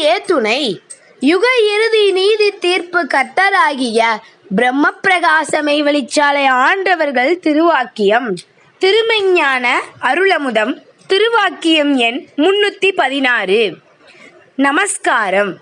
நீதியே துணை யுக இறுதி நீதி தீர்ப்பு கத்தராகிய பிரம்ம பிரகாசமை வெளிச்சாலை ஆண்டவர்கள் திருவாக்கியம். திருமெஞ்ஞான அருளமுதம் திருவாக்கியம் எண் முன்னூத்தி பதினாறு. நமஸ்காரம்.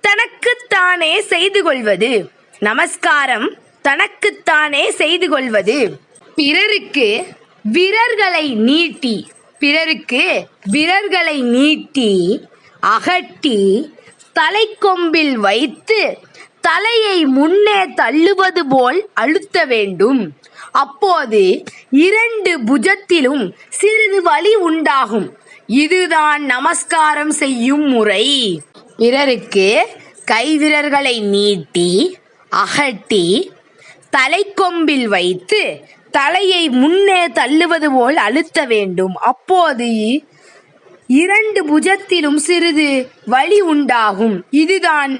தனக்குத்தானே செய்து கொள்வது. நமஸ்காரம். தனக்குத்தானே செய்து கொள்வது. பிறருக்கு விரர்களை நீட்டி. பிறருக்கு விரர்களை நீட்டி. அகட்டி தலைக்கொம்பில் வைத்து தலையை முன்னே தள்ளுவது போல் அழுத்த வேண்டும். அப்போது இரண்டு புஜத்திலும் சிறிது வலி உண்டாகும். இதுதான் நமஸ்காரம் செய்யும் முறை. பிறருக்கு கைவிரர்களை நீட்டி அகட்டி தலைக்கொம்பில் வைத்து தலையை முன்னே தள்ளுவது போல் அழுத்த வேண்டும். அப்போது இரண்டு புஜத்திலும் சிறிது வலி உண்டாகும். இதுதான்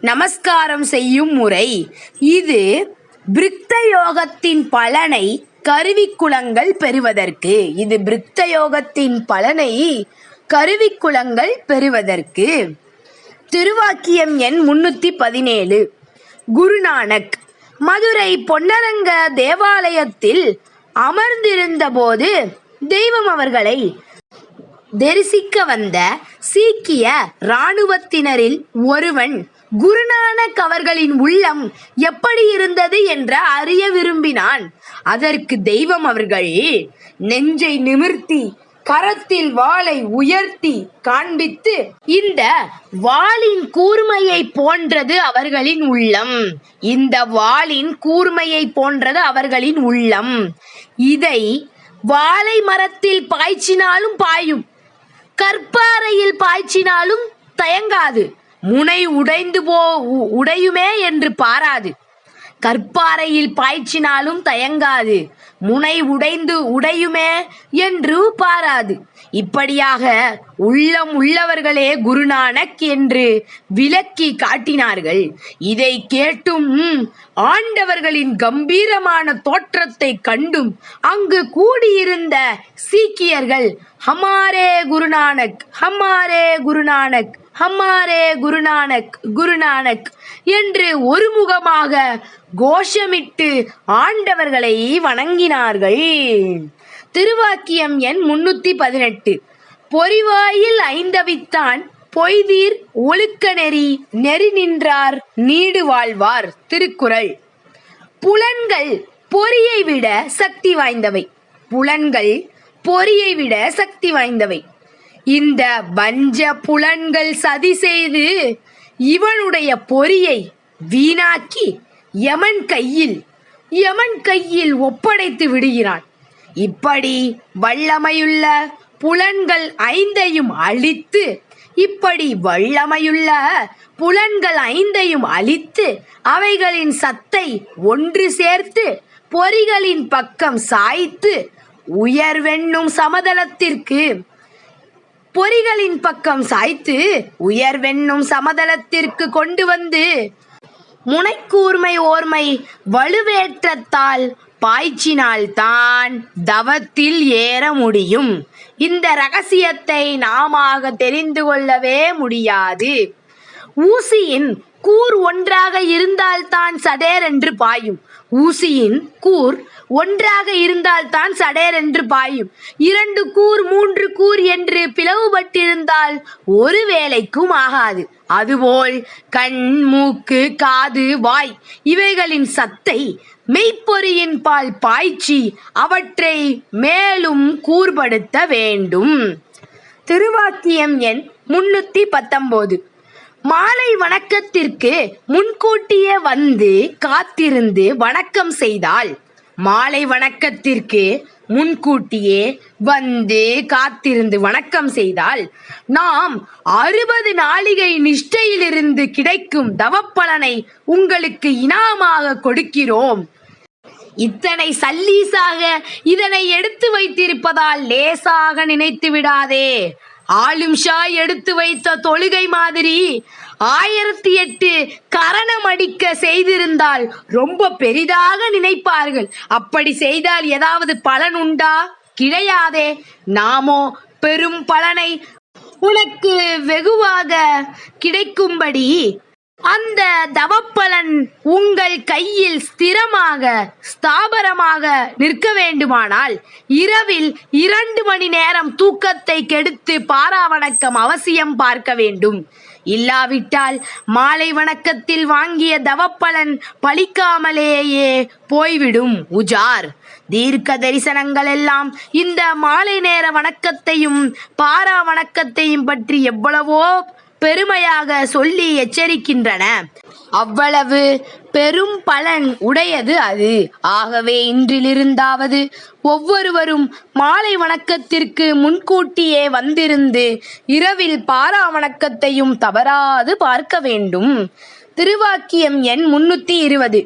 நமஸ்காரம் செய்யும் முறை. இது பிரித்த யோகத்தின் பலனை கருவிக்குலங்கள் பெறுவதற்கு. இது பிரித்த யோகத்தின் பலனை கருவிக்குலங்கள் பெறுவதற்கு. திருவாக்கியம் எண் முன்னூத்தி பதினேழு. குருநானக் மதுரை பொன்னரங்க தேவாலயத்தில் அமர்ந்திருந்தபோது தெய்வம் அவர்களை தரிசிக்க வந்த சீக்கிய இராணுவத்தினரில் ஒருவன் குருநானக் அவர்களின் உள்ளம் எப்படி இருந்தது என்று அறிய விரும்பினான். அதற்கு தெய்வம் அவர்கள் நெஞ்சை நிமிர்த்தி கரத்தில் வாளை உயர்த்தி காண்பித்து இந்த வாளின் கூர்மையை போன்றது அவர்களின் உள்ளம். இந்த வாளின் கூர்மையை போன்றது அவர்களின் உள்ளம். இதை வாழை மரத்தில் பாய்ச்சினாலும் பாயும். கற்பாறையில் பாய்ச்சினாலும் தயங்காது. முனை உடைந்து போ உ- உடையுமே என்று பாராது. கற்பாறையில் பாய்ச்சினாலும் தயங்காது. முனை உடைந்து உடையுமே என்று பாராது. இப்படியாக உள்ளம் உள்ளவர்களே குருநானக் என்று விளக்கி காட்டினார்கள். இதை கேட்டும் ஆண்டவர்களின் கம்பீரமான தோற்றத்தை கண்டும் அங்கு கூடியிருந்த சீக்கியர்கள் ஹமாரே குருநானக் ஹமாரே குருநானக் ஹம்மாரே குருநானக் குருநானக் என்று ஒருமுகமாக கோஷமிட்டு ஆண்டவர்களை வணங்கினார்கள். திருவாக்கியம் எண் முன்னூத்தி பதினெட்டு. பொறிவாயில் ஐந்தவித்தான் பொய்தீர் ஒழுக்க நெறி நெறி நின்றார் நீடு வாழ்வார் திருக்குறள். புலன்கள் பொறியை விட சக்தி வாய்ந்தவை. புலன்கள் பொறியை விட சக்தி வாய்ந்தவை. இந்த வஞ்ச புலன்கள் சதி செய்து இவனுடைய பொறியை வீணாக்கி யமன் கையில் யமன் கையில் ஒப்படைத்து விடுகிறான். இப்படி வல்லமையுள்ள புலன்கள் ஐந்தையும் அழித்து இப்படி வல்லமையுள்ள புலன்கள் ஐந்தையும் அழித்து அவைகளின் சத்தை ஒன்று சேர்த்து பொறிகளின் பக்கம் சாய்த்து உயர்வென்னும் சமதளத்திற்கு பொறிகளின் பக்கம் சாய்த்து உயர்வென்னும் சமதளத்திற்கு கொண்டு வந்து முனைக்கூர்மை ஓர்மை வலுவேற்றத்தால் பாய்ச்சினால்தான் தவத்தில் ஏற முடியும். இந்த ரகசியத்தை நாமாக தெரிந்து கொள்ளவே முடியாது. ஊசியின் கூர் ஒன்றாக இருந்தால்தான் சடேர் என்று பாயும். ஊசியின் கூர் ஒன்றாக இருந்தால்தான் சடேர் என்று பாயும். இரண்டு கூர் மூன்று கூர் என்று பிளவுபட்டிருந்தால் ஒரு வேலைக்கும் ஆகாது. அதுபோல் கண் மூக்கு காது வாய் இவைகளின் சத்தை மெய்ப்பொறியின் பால் பாய்ச்சி அவற்றை மேலும் கூர்படுத்த வேண்டும். திருவாக்கியம் எண் முன்னூத்தி பத்தொன்பது மாலை வணக்கத்திற்கு முன்கூட்டியே வந்து காத்திருந்து வணக்கம் செய்தால் மாலை வணக்கத்திற்கு முன்கூட்டியே வந்து காத்திருந்து வணக்கம் செய்தால் நாம் அறுபது நாளிகை நிஷ்டையிலிருந்து கிடைக்கும் தவப்பலனை உங்களுக்கு இனாமாக கொடுக்கிறோம். இத்தனை சல்லீசாக இதனை எடுத்து வைத்திருப்பதால் லேசாக நினைத்து விடாதே. ஆளும் ஷா எடுத்து வைத்த தொழுகை மாதிரி ஆயிரத்தி எட்டு கரணம் அடிக்க செய்திருந்தால் ரொம்ப பெரிதாக நினைப்பார்கள். அப்படி செய்தால் ஏதாவது பலன் உண்டா? கிடையாதே. நாமோ பெரும் பலனை உனக்கு வெகுவாக கிடைக்கும்படி அந்த தவ உங்கள் கையில் ஸ்திரமாக ஸ்தாபரமாக நிற்க வேண்டுமானால் இரவில் இரண்டு மணி நேரம் தூக்கத்தை கெடுத்து பாராவணக்கம் அவசியம் பார்க்க வேண்டும். இல்லாவிட்டால் மாலை வணக்கத்தில் வாங்கிய தவப்பலன் பழிக்காமலேயே போய்விடும் உஜார். தீர்க்க தரிசனங்கள் எல்லாம் இந்த மாலை நேர வணக்கத்தையும் பாரா வணக்கத்தையும் பற்றி எவ்வளவோ பெருமையாக சொல்லி எச்சரிக்கின்றன. அவ்வளவு பெரும் பலன் உடையது அது. ஆகவே இன்றிலிருந்தாவது ஒவ்வொருவரும் மாலை வணக்கத்திற்கு முன்கூட்டியே வந்திருந்து இரவில் பாரா வணக்கத்தையும் தவறாது பார்க்க வேண்டும். திருவாக்கியம் எண் முன்னூத்தி இருபது.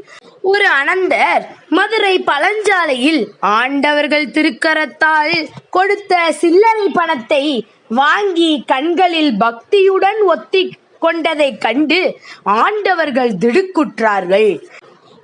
ஒரு அனந்தர் மதுரை பழஞ்சாலையில் ஆண்டவர்கள் திருக்கரத்தால் கொடுத்த சில்லறை பணத்தை வாங்கி கண்களில் பக்தியுடன் ஒத்தி கொண்டதைக் கண்டு ஆண்டவர்கள் திடுக்குற்றார்கள்.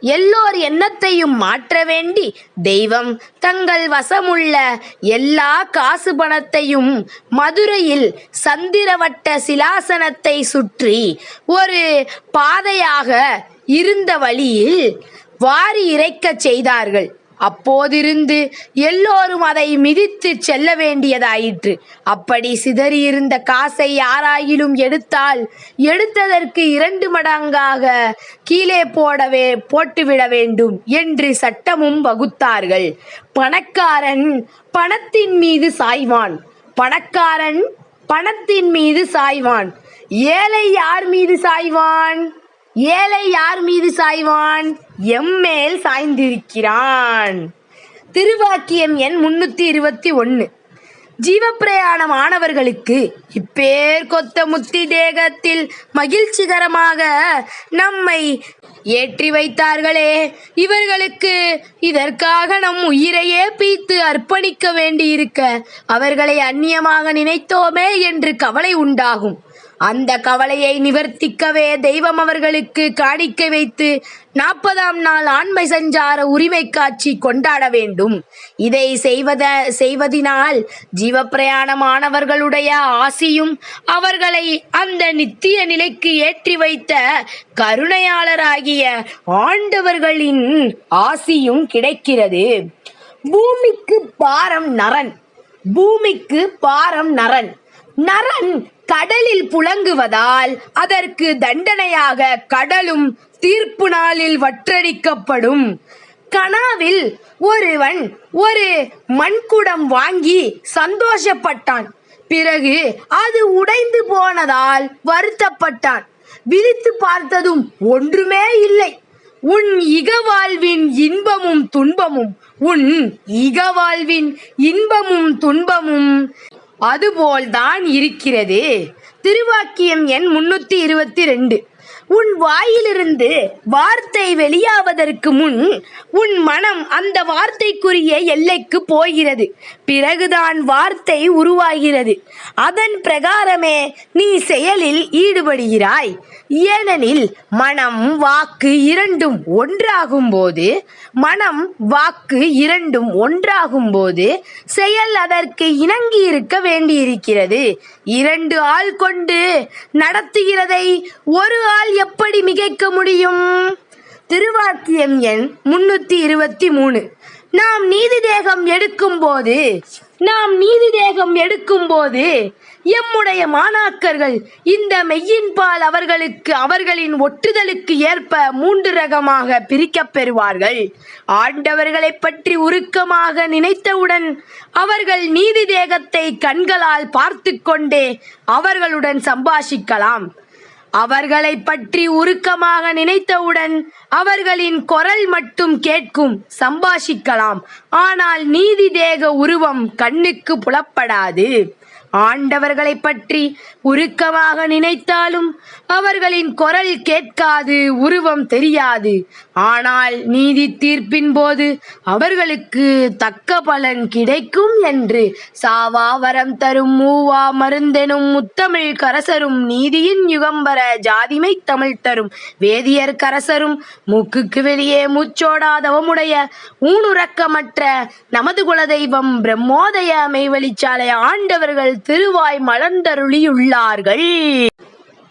எல்லோர் எண்ணத்தையும் மாற்ற வேண்டி தெய்வம் தங்கள் வசமுள்ள எல்லா காசு பணத்தையும் மதுரையில் சந்திரவட்ட சிலாசனத்தை சுற்றி ஒரு பாதையாக இருந்த வழியில் வாரி இறைக்கச் செய்தார்கள். அப்போதிருந்து எல்லோரும் அதை மிதித்து செல்ல வேண்டியதாயிற்று. அப்படி சிதறியிருந்த காசை யாராயிலும் எடுத்தால் எடுத்ததற்கு இரண்டு மடங்காக கீழே போடவே போட்டுவிட வேண்டும் என்று சட்டமும் வகுத்தார்கள். பணக்காரன் பணத்தின் மீது சாய்வான். பணக்காரன் பணத்தின் மீது சாய்வான். ஏழை யார் மீது சாய்வான்? ஏழை யார் மீது சாய்வான்? எம்மேல் சாய்ந்திருக்கிறான். திருவாக்கியம் எண் முன்னூத்தி இருபத்தி ஒன்று ஜீவப்பிரயாணம் மாணவர்களுக்கு இப்பேர் கொத்த முத்தி தேகத்தில் மகிழ்ச்சிகரமாக நம்மை ஏற்றி வைத்தார்களே. இவர்களுக்கு இதற்காக நம் உயிரையே பீத்து அர்ப்பணிக்க வேண்டியிருக்க அவர்களை அந்நியமாக நினைத்தோமே என்று கவலை உண்டாகும். அந்த கவலையை நிவர்த்திக்கவே தெய்வம் அவர்களுக்கு காணிக்கை வைத்து நாற்பதாம் நாள் ஆண்மை சஞ்சார உரிமை காட்சி கொண்டாட வேண்டும். இதை செய்வத செய்வதினால் ஜீவப்பிரயாணமானவர்களுடைய ஆசியும் அவர்களை அந்த நித்திய நிலைக்கு ஏற்றி வைத்த கருணையாளராகிய ஆண்டவர்களின் ஆசியும் கிடைக்கிறது. பூமிக்கு பாரம் நரன். பூமிக்கு பாரம் நரன். நரன் கடலில் புழங்குவதால் அதற்கு தண்டனையாக கடலும் தீர்ப்பு நாளில் வற்றடிக்கப்படும். கனாவில் ஒருவன் ஒரு மண்குடம் வாங்கி சந்தோஷப்பட்டான். பிறகு அது உடைந்து போனதால் வருத்தப்பட்டான். விழித்து பார்த்ததும் ஒன்றுமே இல்லை. உன் இகவாழ்வின் இன்பமும் துன்பமும் உன் இகவாழ்வின் இன்பமும் துன்பமும் அதுபோல்தான் இருக்கிறது. திருவாக்கியம் எண் முன்னூத்தி இருபத்தி ரெண்டு. உன் வாயிலிருந்து வார்த்தை வெளியாவதற்கு முன் உன் மனம் அந்த வார்த்தைக்குரிய எல்லைக்கு போகிறது. பிறகுதான் வார்த்தை உருவாகிறது. அதன் பிரகாரமே நீ செயலில் ஈடுபடுகிறாய். ஏனெனில் மனம் வாக்கு இரண்டும் ஒன்றாகும் போது மனம் வாக்கு இரண்டும் ஒன்றாகும் போது செயல் அதற்கு இணங்கி இருக்க வேண்டியிருக்கிறது. இரண்டு ஆள் கொண்டு நடத்துகிறதை ஒரு ஆள் எப்படி மிகைக்க முடியும்? திருவாக்கியம் எண் முன்னூத்தி இருபத்தி மூணு. நாம் நீதி தேகம் எடுக்கும்போது நாம் நீதி தேகம் எடுக்கும்போது எம்முடைய மாணாக்கர்கள் இந்த மெய்யின்பால் அவர்களுக்கு அவர்களின் ஒட்டுதலுக்கு ஏற்ப மூன்று ரகமாக பிரிக்கப் பெறுவார்கள். ஆண்டவர்களைப் பற்றி உருக்கமாக நினைத்தவுடன் அவர்கள் நீதி தேகத்தை கண்களால் பார்த்து கொண்டே அவர்களுடன் சம்பாஷிக்கலாம். அவர்களை பற்றி உருக்கமாக நினைத்தவுடன் அவர்களின் குரல் மட்டும் கேட்கும் சம்பாஷிக்கலாம். ஆனால் நீதி தேக உருவம் கண்ணுக்கு புலப்படாது. ஆண்டவர்களை பற்றி உருக்கமாக நினைத்தாலும் அவர்களின் குரல் கேட்காது உருவம் தெரியாது. ஆனால் நீதி தீர்ப்பின் போது அவர்களுக்கு தக்க பலன் கிடைக்கும் என்று சாவா வரம் தரும் மூவா மருந்தெனும் முத்தமிழ் கரசரும் நீதியின் யுகம்பர ஜாதிமை தமிழ் தரும் வேதியர் கரசரும் மூக்குக்கு வெளியே மூச்சோடாதவமுடைய ஊனுறக்கமற்ற நமது குலதெய்வம் பிரம்மோதய மெய்வழிச்சாலை ஆண்டவர்கள் திருவாய் மலர்ந்தருளியுள்ளார்கள்.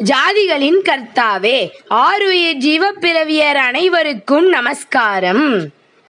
ஜாதிகளின் கர்த்தாவே ஆருயிர் ஜீவப்பிறவியர் அனைவருக்கும் நமஸ்காரம்.